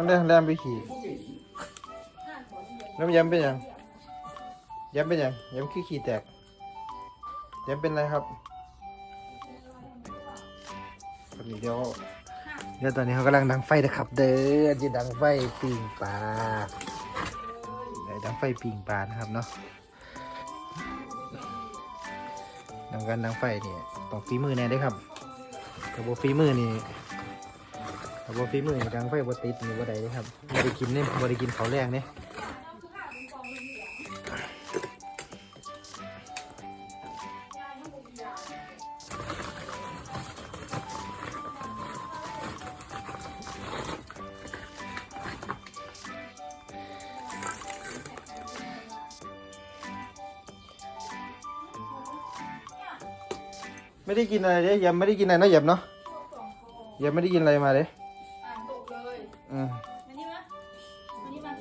มันแรงแรงไปขี่น้ำย้ำเป็นยังย้ำเป็นยังย้ำขี้ขี่แตกย้ำเป็นไรครับนี่เดี๋ยวเดี๋ยวตอนนี้เขากำลังดังไฟนะครับ เด้อจะดังไฟปิ่งปลาดังไฟปิ่งปลานะครับเนาะดังการดังไฟเนี่ยต้องฝีมือแน่ด้วยครับแต่บ่ฝีมือนี่ แต่บ่ฝีมือนี่ดังไฟบติดนี่บ่ได้เลยครับบ่ได้กินเนี่ยบ่ได้กินเขาวแรงเนี่ยไม่ได้กินอะไรเลยยังไม่ได้กินอะไรนะหยับเนาะยังไม่ได้กินอะไรมาเลย เลยอืมมานี่มามานี่มา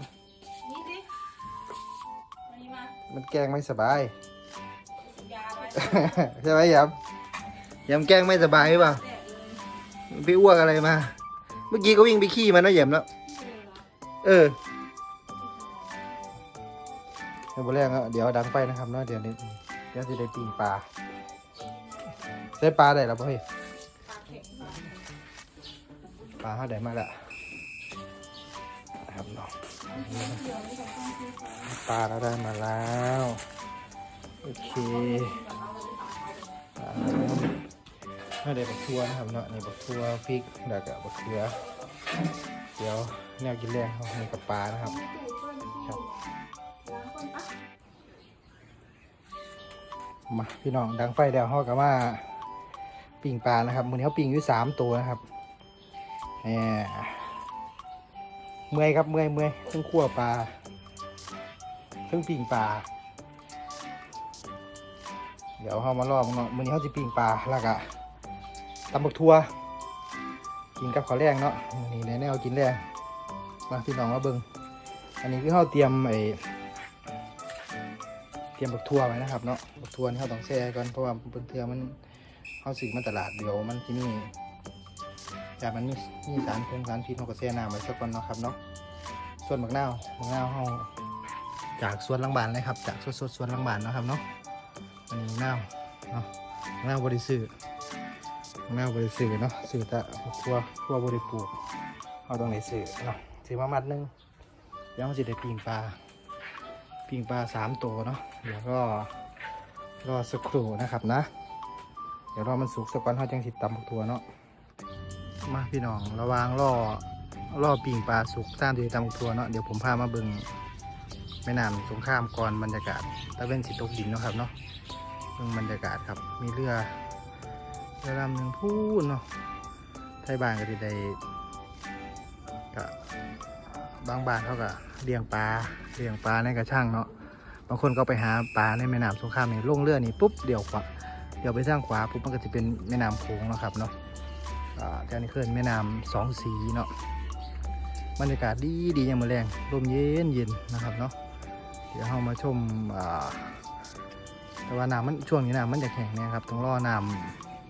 นี่สิมานี่มามันแกล้งไม่สบายฉีดยาไว้ใช่ไหมหยับยำแกล้งไม่สบายหรือเปล่าแตกเลยไปอ้วกอะไรมา เมื่อกี้ก็วิ่งไปขี้มาเนาะหยับแล้วเออเดี๋ยวบแรกอะเดี๋ยวดังไฟนะครับเนาะเดี๋ยวนี้เดี๋ยวจะได้ปิ้งปลาได้ปลาได้แล้วเฮ้ยปากเข็งมาปลาเขาได้มาแล้ว นะครับเนาะปลาเราได้มาแล้วโอเคถ้าได้บักทัวนะครับเนาะนี่บักทัวพริกแล้วก็บักเขือเดี๋ยวแนวกินแรงเขาให้กับปลานะครับครับมาพี่น้องดังไฟแล้วเขากับว่าปิ่งปลานะครับมือนี้เขาปิ่งอยู่สามตัวนะครับแหม เมื่อยครับเมื่อยเมื่อยเพิ่งคั่วปลาเพิ่งปิ่งปลาเดี๋ยวเขามาลองเนาะมือนี้เขาจะปิ่งปลาแล้วก็ตำบักทัวกินกับข้าวแรงเนาะมื้อนี้แน่กินแรงมาพี่น้องมาเบิ่งอันนี้คือเขาเตรียมไอ้เตรียมบักทัวไว้นะครับเนาะบักทัวนี่เขาต้องแช่ก่อนเพราะว่าบนเทือมันเขาซื้อมาตลาดเดี๋ยวมันที่นี่ จากมันมีมีสารเพิ่มสารพิษเขาก็แช่น้ำไว้สักก่อนเนาะครับเนาะส่วนบักนาวบักนาวเขาจากสวนลังบานเลยครับ จากสดสดๆสวนลังบานเนาะครับเนาะอันนี้นาวเนาะบักนาวบริสุทธิ์บักนาวบริสุทธิ์เนาะซื้อแต่ทั่วทั่วบริปลูกเขาต้องได้ซื้อเนาะซื้อมามัดหนึงเดี๋ยวเขาจะได้ปิ้งปลาปิ้งปลาสามตัวเนาะเดี๋ยวก็รอสักครู่นะครับนะ เดี๋ยวรอมันสุกสักวันเขาจังสิตำบักตัวเนาะ มาพี่น้องระวางรอรอปิงปลาสุกตามที่ตำบักตัวเนาะเดี๋ยวผมพามาเบิงแม่น้ำสงครามก่อนบรรยากาศตะเวนสิตกดินเนาะครับเนาะเบิ่งบรรยากาศครับมีเรือเรือลำหนึ่งพูนเนาะไทยบ้านก็ที่ได้ก็บางบ้านเขาก็เลี้ยงปลาเลี้ยงปลาในกระช่างเนาะบางคนก็ไปหาปลาในแม่น้ำสงครามนี่ลงเรือนี่ปุ๊บเดี๋ยวขวาเดี๋ยวไปสร้างขวาปุ๊บมันก็จะเป็นแม่น้ำโขงเนาะครับเนาะ แถวนี้คือนแม่น้ำสองสีเนาะบรรยากาศดีดีอย่างมาแรงลมเย็นเย็นนะครับเนาะเดี๋ยวเรามาชมแต่ว่าน้ำมันช่วงนี้น้ำมันจะแข็งนี่ยครับต้องรอน้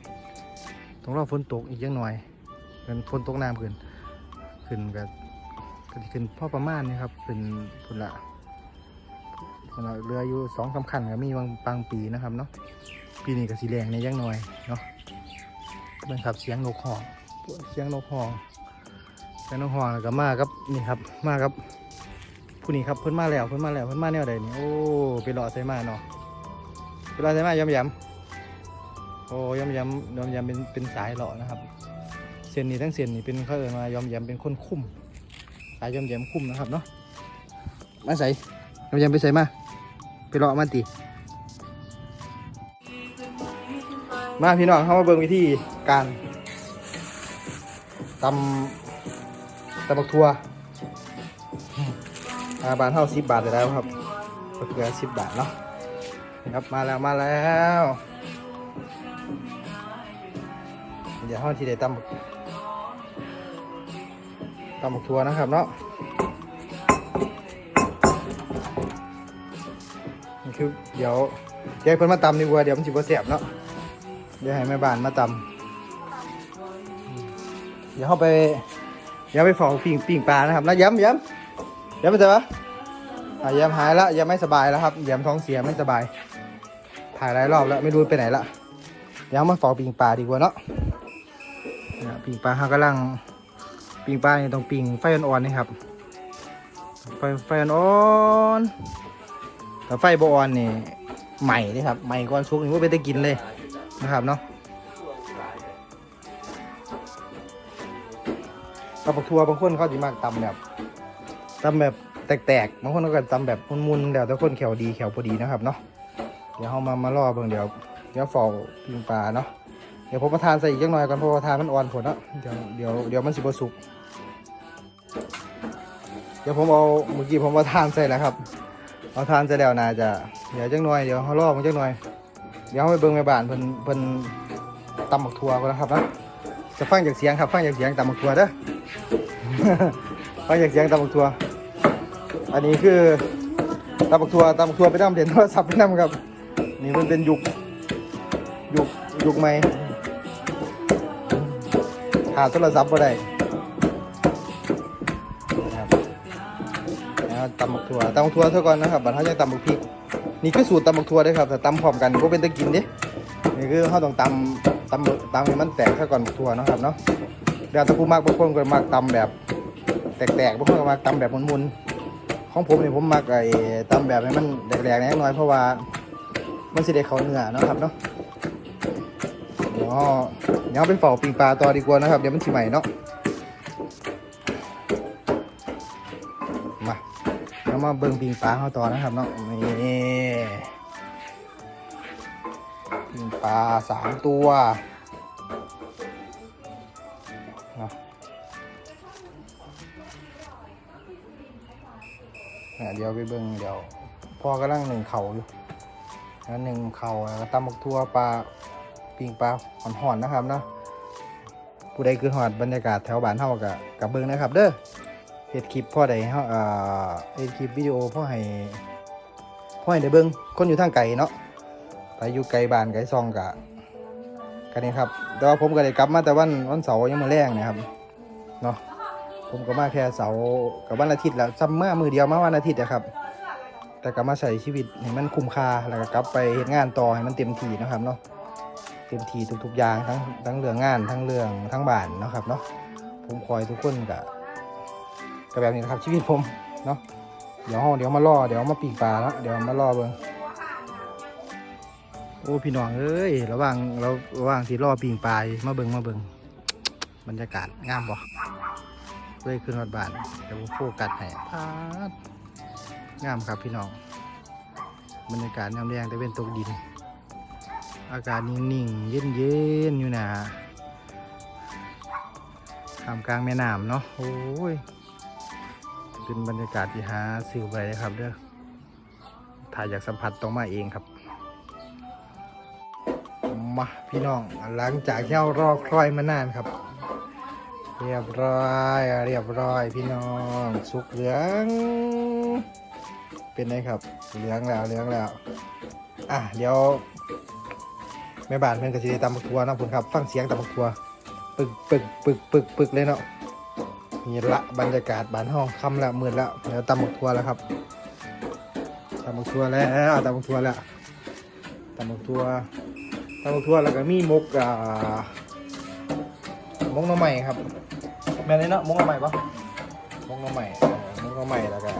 ำต้องรอฝนตกอีกยังหน่อยเป็นฝนตกน้ำขึ้นขึ้นกับขึ้นพ่อประมาณนี้ครับขึ้นพุ่นละพุ่นละเรืออยู่สองสำคัญก็มีบางบางปีนะครับเนาะปีนี้ก็สีแดงในยังหน่อยเนาะ เป็นครับ เสียงนกหอง เสียงนกหองเสียงนกหองแล้วก็มากับนี่ครับ มากับผู้นี้ครับเพิ่นมาแล้วเพิ่นมาแล้วเพิ่นมาแนวใดนี่โอ้ไปรอใส่มาเนาะไปรอใส่มายำยำโอ้ยำยำยำยำเป็นเป็นสายหล่อนะครับเส้นนี้ทั้งเส้นนี่เป็นเขาเอ่ยมายำยำเป็นคนคุ้มสายยำยำคุ้มนะครับเนาะมาใส่ยำยำไปใส่มาไปรอมาติมาพี่น้องเข้ามาเบิ่งวิธี การตำตำบักทัวอาบาทเท่าสิบบาทเลยแล้วครับเกือสิบบาทเนาะครับมาแล้วมาแล้วเดี๋ยวห้องที่ได้ตำบักตำบักทัวนะครับเนาะคือเดี๋ยวเดี๋ยวให้เพิ่นมาตำดีกว่าเดี๋ยวมันสิบ่เสียบเนาะเดี๋ยวให้แม่บ้านมาตำ เดี๋ยวเข้าไปเดี๋ยวดี๋ยวไปเฝ้าปิ่งปิ่งปลานะครับนะย้ำย้ำย้ำไปเถอะอะย้ำหายแล้วย้ำไม่สบายแล้วครับย้ำท้องเสียไม่สบาย ถ่ายหลายรอบแล้วไม่รู้ไปไหนละย้ำมาเฝ้าปิ่งปลาดีกว่าเนาะเนี่ยปิ่งปลาเขากำลังปิ่งปลาเนี่ยต้องปิ่งไฟอ่อนๆนี่ครับไฟไฟอ่อนๆแต่ไฟบอ่อนนี่ใหม่นี่ครับใหม่ก่อนชุกนี่ว่าไปได้กินเลยนะครับเนาะ ตำบักทัวบางคนเขาจะมากตำแบบตำแบบแตกๆบางคนเขาก็ตำแบบมุนๆแล้วแต่คนแขวดีแขวพอดีนะครับเนาะเดี๋ยวเรามามารอเบิ่งเดี๋ยวเดี๋ยวฟอกปิงปลาเนาะเดี๋ยวผมประทานใส่อีกจักหน่อยก่อนเพราะว่าทานมันอ่อนผลเนาะเดี๋ยวเดี๋ยวเดี๋ยวมันสิบสุกเดี๋ยวผมเอาเมื่อกี้ผมเอาทานใส่แล้วครับเอาทานใส่แล้วนาจะเดี๋ยวจักหน่อยเดี๋ยวเขารอมันจักหน่อยเดี๋ยวเราไปเบิ่งแม่บ้านเพิ่นเพิ่นตำบักทัวก่อนนะครับนะจะฟังจากเสียงครับฟังจากเสียงตำบักทัวเด้อ ฟังจากเสียงตำบักทัว อันนี้คือตำบักทัวตำบักทัวไปนั่งเด่นโทรศัพท์ไปนั่งครับ นี่มันเป็นยุคยุคยุคใหม่หาโทรศัพท์ก็ได้นะครับตำบักทัวตำบักทัวเท่าก่อนนะครับบัดเขาจะตำบักพริก นี่คือสูตรตำบักทัวเด้ครับแต่ตำพร้อมกันก็เป็นตะกินดินี่คือเขาต้องตำตำตำให้มันแตกซะก่อนบักทัวเนาะครับเนาะ เดี๋ยวตะผู้มากบางคนก็มักตำแบบ แตกๆบางคนก็มักตำแบบมุนๆของผมเนี่ยผมมักไอ้ตำแบบให้มันแดกๆนิดหน่อยเพราะว่ามันสิได้เขาเนื้อนะครับเนาะเดี๋ยวเดี๋ยวไปเฝ้าปิงปลาต่อดีกว่านะครับ เดี๋ยวมันสิใหม่เนาะมาเรามาเบิ่งปิงปลาเขาต่อนะครับเนาะนี่ปิงปลาสามตัว เดี๋ยวไปเบิ่งเดี๋ยวพ่อกำลังหนึ่งเข่าอยู่แล้วหนึ่งเข่าแล้วก็ตำบักทั่วปลาปิงปลาห่อนๆนะครับเนาะผู้ใดคือหอดบรรยากาศแถวบ้านเฮากับกับเบิ่งนะครับ เด้อเฮ็ดคลิปพ่อใดเฮาเอ่อเฮ็ดคลิปวิดีโอพ่อให้พ่อให้ได้เบิ่งคนอยู่ทางไกลเนาะไปอยู่ไกลบ้านไกลซองกะกันนี่ครับแต่ว่าผมก็ได้กลับมาแต่วันวันเสาร์ยังมาแรงนะครับเนาะ ผมก็มาแค่เสาร์กับวันอาทิตย์แล้วจำเมื่อมือเดียวมาวันอาทิตย์นะครับ แต่ก็มาใช้ชีวิตให้มันคุ้มค่าแล้วก็กลับไปเฮ็ดงานต่อให้มันเต็มที่นะครับเนาะเต็มที่ทุกๆอย่างทั้งทั้งเรื่องงานทั้งเรื่องทั้งบ้านนะครับเนาะผมคอยทุกคนกับกับแบบนี้นะครับชีวิตผมเนาะเดี๋ยวห้องเดี๋ยวมาล่อเดี๋ยวมาปีกปลาแล้วเดี๋ยวมาล่อเบิ่งโอ้พี่น้องเอ้ยระหว่างเราระหว่างที่ล่อปีกปลามาเบิ่งมาเบิ่งบรรยากาศงามบ่ เลยขึ้นรถบานเดี๋ยวโฟกัสให้พาดงามครับพี่น้องบรรยากาศน้ำแดงแต่เป็นตกดิน อากาศนิ่งๆ เย็นๆ อยู่นะท่ามกลางแม่น้ำเนาะโอ้ยเป็นบรรยากาศที่หาสื่อไปเลยครับเด้อถ่ายอยากสัมผัสต้องมาเองครับ มาพี่น้องหลังจากที่เรารอคอยมานานครับ เรียบร้อยเรียบร้อยพี่น้องสุกเหลือง เป็นไงครับเหลืองแล้วเหลืองแล้วอะเดี๋ยวแม่บ้านเพื่อนก็จะได้ตำบักทัวนะคุณครับ ฟังเสียงตำบักทัวปึกปึกปึกปึกปึกเลยเนาะนี่ละบรรยากาศบ้านห้องค่ำละมืดแล้วเดี๋ยวตำบักทัวแล้วครับตำบักทัวแล้วตำบักทัวแล้วตำบักทัวตำบักทัวแล้วก็มีมกอ่ามกน้ำใหม่ครับ แม่นเลยเนาะมงละใหม่ปะมงละใหม่เออมงละใหม่แล้วก็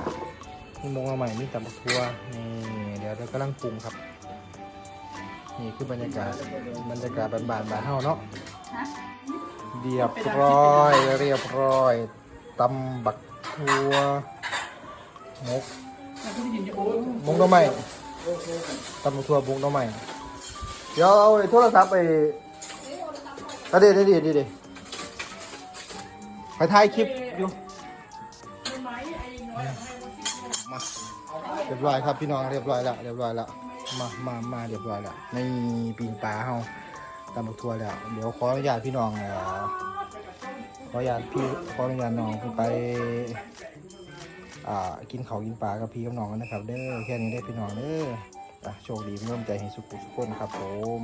นี่มงละใหม่มีตับกทัวนี่เดี๋ยวเรากำลังปรุงครับ นี่คือบรรยากาศบรรยากาศบานๆบานเฮาเนาะเรียบร้อยเรียบร้อยตำบักทัวมกมงละใหม่ตำบักทัวมงละใหม่เดี๋ยวเอาไอ้โทรศัพท์ไปอะเดี๋ยวเดี๋ยวเดี๋ยว ไปถ่ายคลิปอยู่มาเรียบร้อยครับพี่น้องเรียบร้อยแล้วเรียบร้อยแล้วมามามาเรียบร้อยแล้วในปีนปลาเฮาตามบักทัวแล้ว เดี๋ยวขออนุญาตพี่น้องเอ่อขออนุญาตพี่ขออนุญาตน้องไปอ่ากินเขาวกินปลากับพี่กับน้องกันนะครับ เด้อแค่นี้ได้อพี่น้องเด้ออะโชคดีร่วมใจให้สุขุสุขคนครับผม